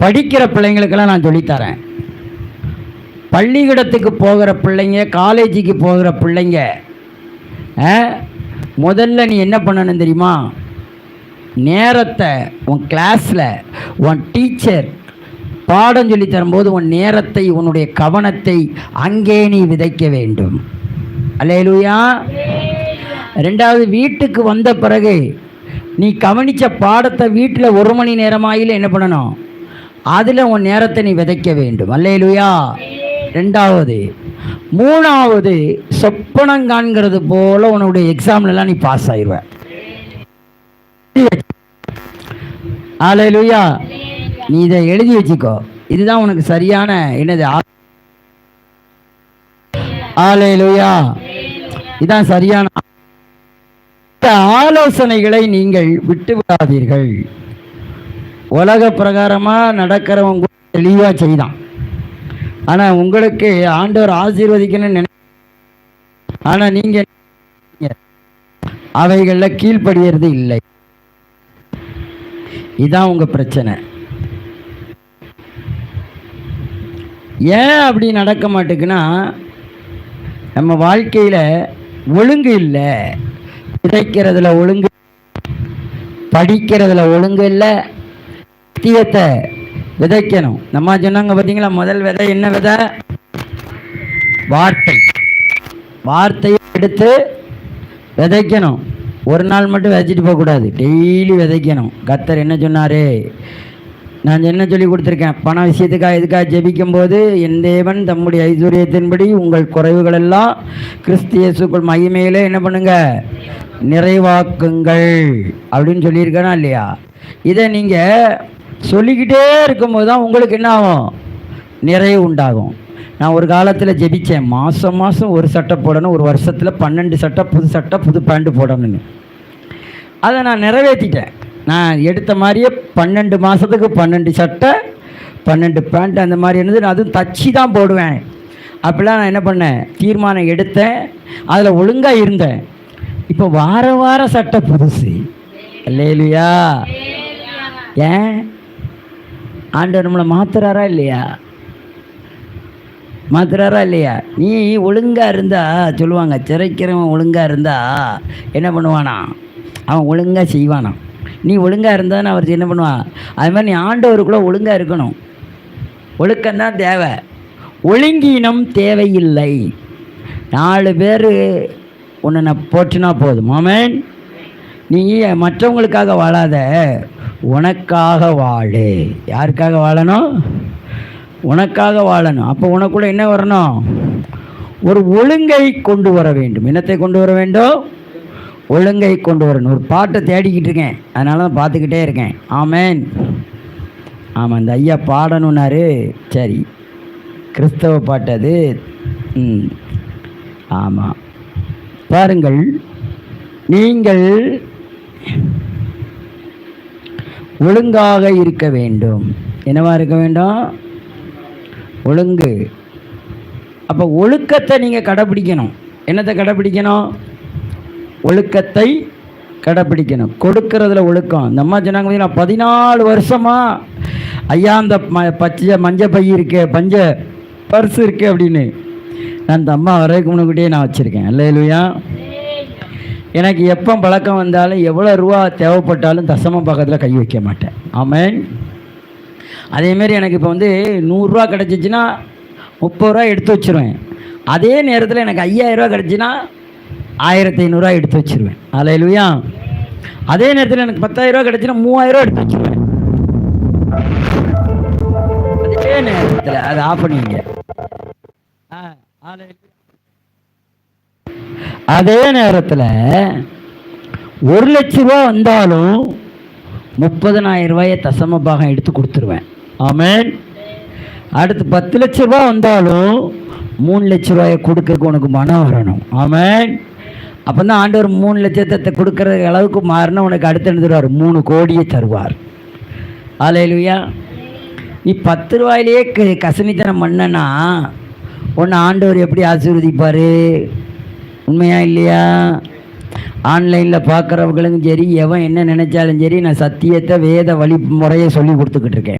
படிக்கிற பிள்ளைங்களுக்கெல்லாம் நான் சொல்லித்தரேன். பள்ளிக்கூடத்துக்கு போகிற பிள்ளைங்க காலேஜுக்கு போகிற பிள்ளைங்க ஆ, முதல்ல நீ என்ன பண்ணணும் தெரியுமா? நேரத்தை உன் கிளாஸில் உன் டீச்சர் பாடம் சொல்லி தரும்போது உன் நேரத்தை உன்னுடைய கவனத்தை அங்கே நீ விதைக்க வேண்டும். அல்லேலூயா. ரெண்டாவது வீட்டுக்கு வந்த பிறகு நீ கவனித்த பாடத்தை வீட்டில் ஒரு மணி நேரமாயில என்ன பண்ணணும்? அதில் உன் நேரத்தை நீ விதைக்க வேண்டும். அல்லையிலுயா ரெண்டாவது மூணாவது சொப்பனம் காண்கிறது போல உன்னுடைய எக்ஸாம்லலாம் நீ பாஸ் ஆயிடுவ அல்லேலூயா. நீ இதை எழுதி வச்சுக்கோ. இதுதான் உனக்கு சரியான என்னது? ஆலையிலுயா இதான் சரியான ஆலோசனைகளை நீங்கள் விட்டு விடாதீர்கள் உலக பிரகாரமாக நடக்கிறவங்க தெளிவாக செய்தான். ஆனால் உங்களுக்கு ஆண்டவர் ஆசீர்வதிக்கணும்னு நினை ஆனால் நீங்கள் அவைகளில் கீழ்ப்படுகிறது இல்லை. இதான் உங்கள் பிரச்சனை. ஏன் அப்படி நடக்க மாட்டேங்குன்னா நம்ம வாழ்க்கையில் ஒழுங்கு இல்லை. விதைக்கிறதுல ஒழுங்கு படிக்கிறதுல ஒழுங்கு இல்லை. சத்தியத்தை விதைக்கணும். நம்ம சொன்னாங்க பார்த்தீங்களா முதல் விதை என்ன விதை? வார்த்தை. வார்த்தையை எடுத்து விதைக்கணும். ஒரு நாள் மட்டும் விதைச்சிட்டு போகக்கூடாது. டெய்லி விதைக்கணும். கத்தர் என்ன சொன்னார்? நான் என்ன சொல்லி கொடுத்துருக்கேன்? பண விஷயத்துக்காக எதுக்காக ஜெபிக்கும் போது என் தேவன் தம்முடைய ஐஸ்வர்யத்தின்படி உங்கள் குறைவுகளெல்லாம் எல்லாம் மையமையிலே மகிமையிலே என்ன பண்ணுங்க? நிறைவாக்குங்கள். அப்படின்னு சொல்லியிருக்கேனா இல்லையா? இதை நீங்கள் சொல்லிக்கிட்டே இருக்கும்போது தான் உங்களுக்கு என்ன ஆகும்? நிறைவு உண்டாகும். நான் ஒரு காலத்தில் ஜெபித்தேன் மாதம் மாதம் ஒரு சட்டை போடணும். ஒரு வருஷத்தில் பன்னெண்டு சட்டை புது சட்டை புது பேண்ட்டு போடணும்னு. அதை நான் நிறைவேற்றிட்டேன். நான் எடுத்த மாதிரியே பன்னெண்டு மாதத்துக்கு பன்னெண்டு சட்டை பன்னெண்டு பேண்ட் அந்த மாதிரி இருந்தது நான் அதுவும் தச்சு தான் போடுவேன். அப்படிலாம் நான் என்ன பண்ணேன்? தீர்மானம் எடுத்தேன். அதில் ஒழுங்காக இருந்தேன். இப்போ வார வார சட்டை புதுசு. இல்லையா ஏன்? ஆண்டவர் நம்மளை மாத்துறாரா இல்லையா? மாத்துறாரா இல்லையா? நீ ஒழுங்காக இருந்தா சொல்லுவாங்க சிறைக்கிறவன் ஒழுங்காக இருந்தா என்ன பண்ணுவானா? அவன் ஒழுங்காக செய்வானாம் நீ ஒழுங்காக இருந்தான்னு அவர் என்ன பண்ணுவான்? அது மாதிரி நீ ஆண்டவருக்குள்ளே ஒழுங்காக இருக்கணும். ஒழுக்கம்தான் தேவை. ஒழுங்கினம் தேவையில்லை. நாலு பேர் உன்னை நான் போற்றுனா போதும். ஆமென். நீ மற்றவங்களுக்காக வாழாத. உனக்காக வாழு. யாருக்காக வாழணும்? உனக்காக வாழணும். அப்போ உனக்குள்ள என்ன வரணும்? ஒரு ஒழுங்கை கொண்டு வர வேண்டும். இனத்தை கொண்டு வர வேண்டும்? ஒழுங்கை கொண்டு வரணும். ஒரு பாட்டை தேடிக்கிட்டு இருக்கேன். அதனால தான் பார்த்துக்கிட்டே இருக்கேன். ஆமேன். ஆமாம் இந்த ஐயா பாடணுன்னாரு சரி. கிறிஸ்தவ பாட்டு அது. ம். ஆமாம் பாருங்கள். நீங்கள் ஒழுங்காக இருக்க வேண்டும். என்னவா இருக்க வேண்டும்? ஒழுங்கு. அப்போ ஒழுக்கத்தை நீங்கள் கடைப்பிடிக்கணும் என்னத்தை கடைப்பிடிக்கணும் ஒழுக்கத்தை கடைப்பிடிக்கணும் கொடுக்கறதுல ஒழுக்கம். இந்த அம்மா சொன்னாங்க பார்த்தீங்கன்னா பதினாலு வருஷமா ஐயா அந்த ம பச்சை மஞ்ச பை இருக்கு பஞ்ச பர்ஸ் இருக்கு அப்படின்னு. நான் அந்த அம்மா வரைக்கும் முன்னாடியே நான் வச்சுருக்கேன். இல்லையா எனக்கு எப்போ பழக்கம் வந்தாலும் எவ்வளோ ரூபா தேவைப்பட்டாலும் தசம பக்கத்தில் கை வைக்க மாட்டேன். ஆமேன். அதேமாரி எனக்கு இப்போ வந்து நூறுரூவா கிடச்சிச்சின்னா முப்பது ரூபா எடுத்து வச்சிருவேன். அதே நேரத்தில் எனக்கு ஐயாயிரரூவா கிடச்சின்னா ஆயிரத்தி ஐநூறுரூவா எடுத்து வச்சிருவேன். அலையிலுயா அதே நேரத்தில் எனக்கு பத்தாயிரரூவா கிடச்சின்னா மூவாயிரரூவா எடுத்து வச்சிருவேன். அதே நேரத்தில் அதை ஆஃப் பண்ணுவீங்க ஆ ஹalleluya. அதே நேரத்தில் ஒரு லட்ச ரூபா வந்தாலும் முப்பதனாயிரம் ரூபாயை தசம பாகம் எடுத்து கொடுத்துருவேன். ஆமேன். அடுத்து பத்து லட்ச ரூபா வந்தாலும் மூணு லட்ச ரூபாயை கொடுக்க உனக்கு மனம் வரணும். ஆமேன். அப்போ தான் ஆண்டவர் மூணு லட்சத்தை கொடுக்குற அளவுக்கு மாறினா உனக்கு அடுத்து எழுந்துருவார் மூணு கோடியை தருவார். ஆலையிலுயா நீ பத்து ரூபாயிலேயே க கசனித்தனம் பண்ணனா உன்னை ஆண்டவர் எப்படி ஆசீர்வதிப்பார்? உண்மையா இல்லையா? ஆன்லைனில் பார்க்குறவங்களும் சரி எவன் என்ன நினச்சாலும் சரி நான் சத்தியத்தை வேத வழிமுறையை சொல்லி கொடுத்துக்கிட்டு இருக்கேன்.